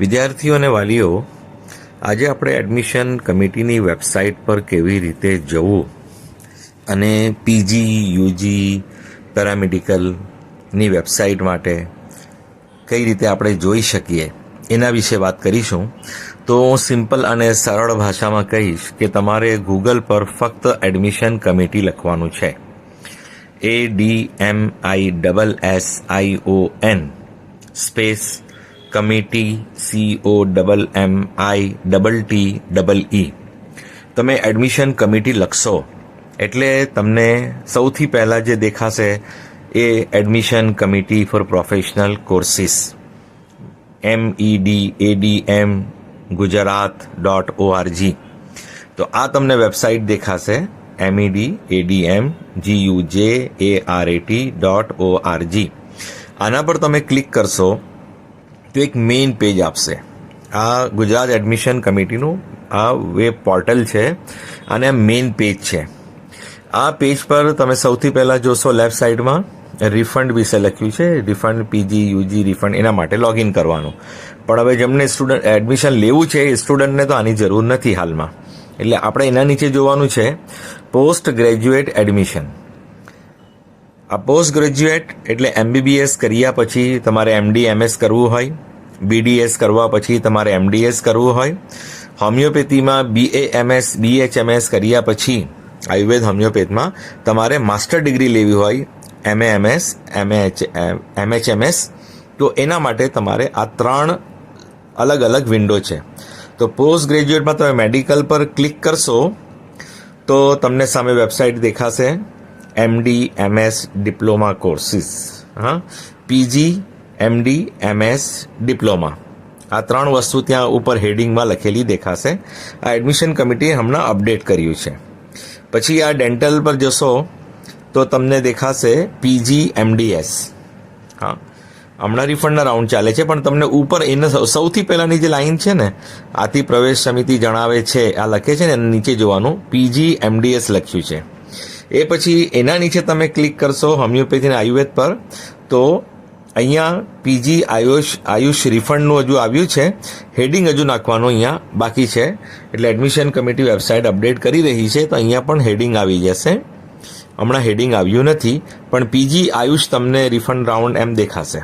વિદ્યાર્થીઓ અને વાલીઓ, આજે આપણે એડમિશન કમિટીની વેબસાઇટ પર કેવી રીતે જવું અને પીજી યુજી પેરામેડિકલની વેબસાઇટ માટે કઈ રીતે આપણે જોઈ શકીએ, એના વિશે વાત કરીશું. તો હું સિમ્પલ અને સરળ ભાષામાં કહીશ કે તમારે ગૂગલ પર ફક્ત એડમિશન કમિટી લખવાનું છે. A D M I double S I O N space committee C O double M I double T double E તમે એડમિશન કમિટી લખશો, એટલે તમને સૌથી પહેલાં જે દેખાશે એ admission committee for professional courses M E D A D M Gujarat dot O R G તો આ તમને વેબસાઇટ દેખાશે M E D A D M G U J A R A T dot O R G આના પર તમે click કરશો તો એક મેઇન પેજ આપશે આ ગુજરાત એડમિશન કમિટીનું આ વેબ પોર્ટલ છે અને મેઇન પેજ છે આ પેજ પર તમે સૌથી પહેલાં જોશો લેફ્ટ સાઈડમાં રિફંડ વિશે લખ્યું છે રિફંડ પીજી યુજી રિફંડ એના માટે લોગિન કરવાનું પણ હવે જેમને સ્ટુડન્ટ એડમિશન લેવું છે એ સ્ટુડન્ટને તો આની જરૂર નથી હાલમાં। એટલે આપણે એના નીચે જોવાનું છે પોસ્ટ ગ્રેજ્યુએટ એડમિશન આ પોસ્ટ ગ્રેજ્યુએટ એટલે એમબીબીએસ કર્યા પછી તમારે એમડી એમએસ કરવું હોય બીડીએસ કરવા પછી તમારે એમડીએસ કરવું હોય. હોમિયોપેથીમાં બીએ એમએસ બીએચએમએસ કર્યા પછી આયુર્વેદ હોમિયોપેથમાં તમારે માસ્ટર ડિગ્રી લેવી હોય એમએ એમએસ એમ એમએચએમએસ તો એના માટે તમારે આ ત્રણ અલગ અલગ વિન્ડો છે. તો પોસ્ટ ગ્રેજ્યુએટમાં તમે મેડિકલ પર ક્લિક કરશો, તો તમને સામે વેબસાઇટ દેખાશે એમડી એમએસ ડિપ્લોમા કોર્સિસ. હા? પીજી એમડી એમએસ ડિપ્લોમા આ ત્રણ વસ્તુ ત્યાં ઉપર હેડિંગમાં લખેલી દેખાશે. આ એડમિશન કમિટીએ હમણાં અપડેટ કર્યું છે. પછી આ ડેન્ટલ પર જશો, તો તમને દેખાશે પીજી એમડીએસ હા. હમણાં રિફંડના રાઉન્ડ ચાલે છે, પણ તમને ઉપર એને સૌથી પહેલાંની જે લાઇન છે ને, આથી પ્રવેશ સમિતિ જણાવે છે, આ લખે છે ને, એના નીચે જોવાનું પીજી એમડીએસ લખ્યું છે. એ પછી એના નીચે તમે ક્લિક કરશો હોમિયોપેથી અને આયુર્વેદ પર, તો અહીંયા પીજી આયુષ આયુષ રિફંડનું હજુ આવ્યું છે. હેડિંગ હજુ નાખવાનું અહીંયા બાકી છે. એટલે એડમિશન કમિટી વેબસાઇટ અપડેટ કરી રહી છે, તો અહીંયા પણ હેડિંગ આવી જશે. હમણાં હેડિંગ આવ્યું નથી, પણ પીજી આયુષ તમને રિફંડ રાઉન્ડ એમ દેખાશે.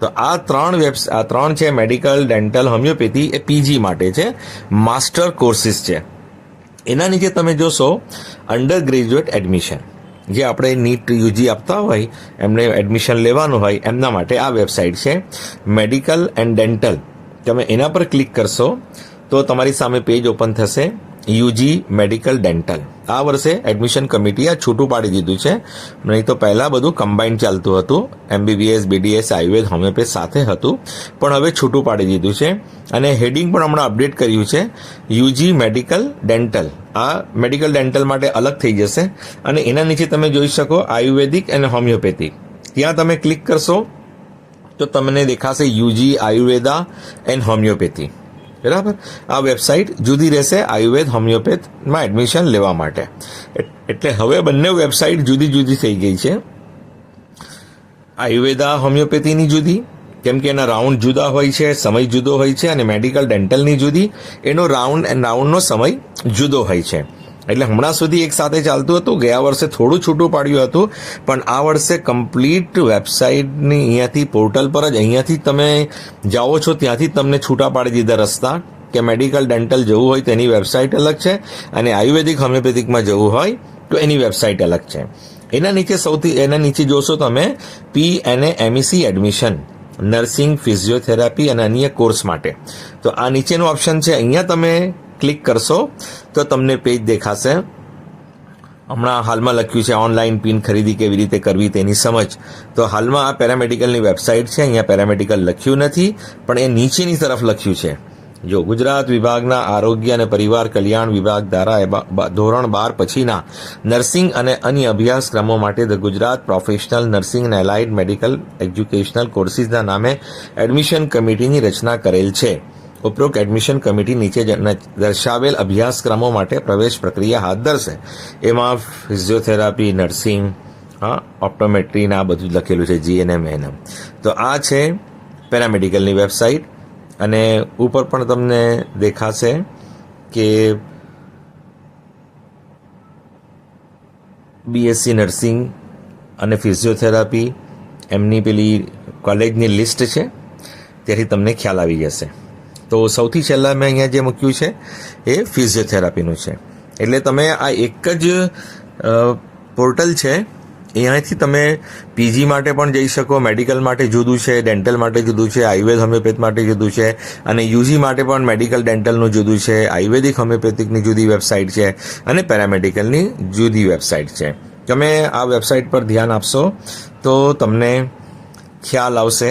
તો આ ત્રણ વેબ આ ત્રણ છે મેડિકલ ડેન્ટલ હોમિયોપેથી એ પીજી માટે છે. માસ્ટર કોર્સિસ છે. એના નીચે તમે જોશો અંડર ગ્રેજ્યુએટ એડમિશન જે આપણે નીટ યુજી આપતા હોય, એમને એડમિશન લેવાનું હોય, એમના માટે આ વેબસાઇટ છે. મેડિકલ એન્ડ ડેન્ટલ તમે એના પર ક્લિક કરશો, તો તમારી સામે પેજ ઓપન થશે. UG medical dental. આ વર્ષે એડમિશન કમિટી આ છૂટું પાડી દીધું છે. નહીં તો પહેલાં બધું કમ્બાઇન્ડ ચાલતું હતું. એમબીબીએસ બીડીએસ આયુર્વેદ હોમિયોપેથ સાથે હતું. પણ હવે છૂટું પાડી દીધું છે. અને હેડિંગ પણ હમણાં અપડેટ કર્યું છે. UG medical dental. આ મેડિકલ ડેન્ટલ માટે અલગ થઈ જશે. અને એના નીચે તમે જોઈ શકો આયુર્વેદિક અને હોમિયોપેથિક ત્યાં તમે ક્લિક કરશો તો તમને દેખાશે યુજી, આયુર્વેદા એન્ડ હોમિયોપેથી બરાબર? આ વેબસાઇટ જુદી રહેશે આયુર્વેદ હોમિયોપેથમાં એડમિશન લેવા માટે. એટલે હવે બંને વેબસાઇટ જુદી જુદી થઈ ગઈ છે. આયુર્વેદા, હોમિયોપેથીની જુદી, કેમ કે એના રાઉન્ડ જુદા હોય છે, સમય જુદો હોય છે અને મેડિકલ ડેન્ટલની જુદી. એનો રાઉન્ડ રાઉન્ડનો સમય જુદો હોય છે. એટલે હમણાં સુધી એક સાથે ચાલતું હતું. ગયા વર્ષે થોડું છૂટું પાડ્યું હતું, પણ આ વર્ષે કમ્પ્લીટ વેબસાઇટની અહીંયાથી પોર્ટલ પર જ અહીંયાથી તમે જાઓ છો, ત્યાંથી તમને છૂટા પાડી દીધા રસ્તા, કે મેડિકલ ડેન્ટલ જવું હોય તેની વેબસાઇટ અલગ છે અને આયુર્વેદિક, હોમિયોપેથિકમાં જવું હોય તો એની વેબસાઇટ અલગ છે. એના નીચે સૌથી, એના નીચે જોશો તમે પી એને એમઈસી એડમિશન, નર્સિંગ, ફિઝિયોથેરાપી અને અન્ય કોર્સ માટે. તો આ નીચેનું ઓપ્શન છે. અહીંયા તમે ક્લિક કરશો તો તમને પેજ દેખાશે. હમણાં હાલમાં લખ્યું છે ઓનલાઈન પિન ખરીદી કેવી રીતે કરવી તેની સમજ. તો હાલમાં આ પેરામેડિકલની વેબસાઇટ છે, અહીંયા પેરામેડિકલ લખ્યું નથી, પણ એ નીચેની તરફ લખ્યું છે. જો ગુજરાત વિભાગના આરોગ્ય અને પરિવાર કલ્યાણ વિભાગ દ્વારા ધોરણ બાર પછીના નર્સિંગ અને અન્ય અભ્યાસક્રમો માટે the Gujarat professional nursing and allied medical educational કોર્સિસના નામે એડમિશન કમિટીની રચના કરેલ છે. ઉપરોક્ત એડમિશન કમિટી નીચે દર્શાવેલ અભ્યાસક્રમો માટે પ્રવેશ પ્રક્રિયા હાથ ધરશે. એમાં ફિઝિયોથેરાપી નર્સિંગ હા ઓપ્ટોમેટ્રીને આ બધું જ લખેલું છે જીએનએમ એનએમ તો આ છે પેરામેડિકલની વેબસાઇટ. અને ઉપર પણ તમને દેખાશે કે બીએસસી નર્સિંગ અને ફિઝિયોથેરાપી એમની પેલી કોલેજની લિસ્ટ છે. ત્યાંથી તમને ખ્યાલ આવી જશે. તો સૌથી છેલ્લા મેં અહીંયા જે મૂક્યું છે, એ ફિઝિયોથેરાપીનું છે. એટલે તમે આ એક જ પોર્ટલ છે અહીંયાથી તમે પીજી માટે પણ જઈ શકો, મેડિકલ માટે જુદું છે, ડેન્ટલ માટે જુદું છે, આયુર્વેદ હોમિયોપેથ માટે જુદું છે, અને યુજી માટે પણ મેડિકલ ડેન્ટલનું જુદું છે, આયુર્વેદિક હોમિયોપેથિકની જુદી વેબસાઇટ છે, અને પેરામેડિકલની જુદી વેબસાઇટ છે. તમે આ વેબસાઇટ પર ધ્યાન આપશો, તો તમને ખ્યાલ આવશે.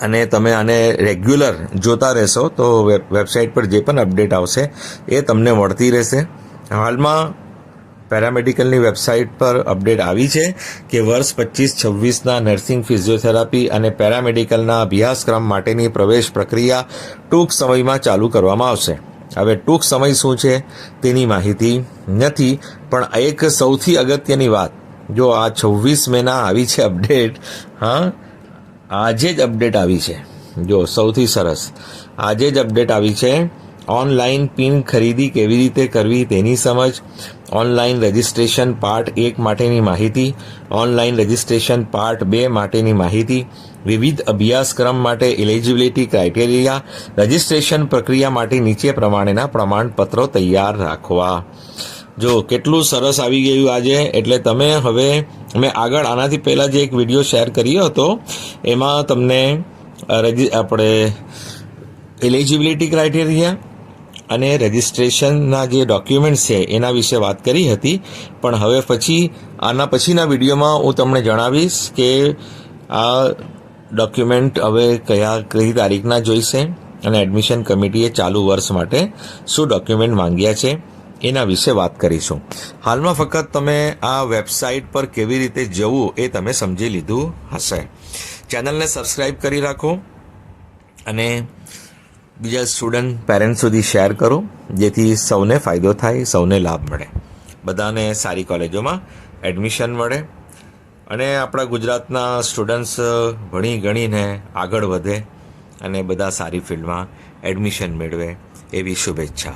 અને તમે આને રેગ્યુલર જોતા રહેશો, તો વેબ- વેબસાઇટ પર જે પણ અપડેટ આવશે એ તમને મળતી રહેશે. હાલમાં પેરામેડિકલની વેબસાઇટ પર અપડેટ આવી છે કે વર્ષ પચીસ છવ્વીસના નર્સિંગ ફિઝિયોથેરાપી અને પેરામેડિકલના અભ્યાસક્રમ માટેની પ્રવેશ પ્રક્રિયા ટૂંક સમયમાં ચાલુ કરવામાં આવશે. હવે ટૂંક સમય શું છે તેની માહિતી નથી, પણ એક સૌથી અગત્યની વાત, જો આ છવ્વીસ મેના આવી છે અપડેટ, હા આજે જ અપડેટ આવી છે. જો, સૌથી સરસ. આજે જ અપડેટ આવી છે. ઓનલાઈન પિન ખરીદી કેવી રીતે કરવી તેની સમજ, ઓનલાઈન રજિસ્ટ્રેશન પાર્ટ એક માટેની માહિતી, ઓનલાઈન રજિસ્ટ્રેશન પાર્ટ બે માટેની માહિતી, વિવિધ અભ્યાસક્રમ માટે એલિજિબિલિટી ક્રાઇટેરિયા રજિસ્ટ્રેશન પ્રક્રિયા માટે નીચે પ્રમાણેના પ્રમાણપત્રો તૈયાર રાખવા. જો, કેટલું સરસ આવી ગયું આજે, એટલે તમે હવે મેં આગળ આનાથી પહેલાં જે એક વીડિયો શેર કર્યો હતો, એમાં તમને રજી, આપણે એલિજિબિલિટી ક્રાઇટેરિયા અને રજિસ્ટ્રેશનના જે ડોક્યુમેન્ટ્સ છે, એના વિશે વાત કરી હતી. પણ હવે પછી, આના પછીના વિડીયોમાં હું તમને જણાવીશ કે આ ડોક્યુમેન્ટ હવે કયા, કઈ તારીખના જોઈશે અને એડમિશન કમિટીએ ચાલુ વર્ષ માટે શું ડોક્યુમેન્ટ માંગ્યા છે. એના વિશે વાત કરીશું. હાલમાં ફક્ત તમે આ વેબસાઇટ પર કેવી રીતે જવું એ તમે સમજી લીધું હશે. ચેનલને સબસ્ક્રાઈબ કરી રાખો અને બીજા સ્ટુડન્ટ પેરેન્ટ્સ સુધી શેર કરો, જેથી સૌને ફાયદો થાય, સૌને લાભ મળે. બધાને સારી કોલેજોમાં એડમિશન મળે અને આપણા ગુજરાતના સ્ટુડન્ટ્સ ભણી ગણીને આગળ વધે અને બધા સારી ફિલ્ડમાં એડમિશન મેળવે એવી શુભેચ્છા.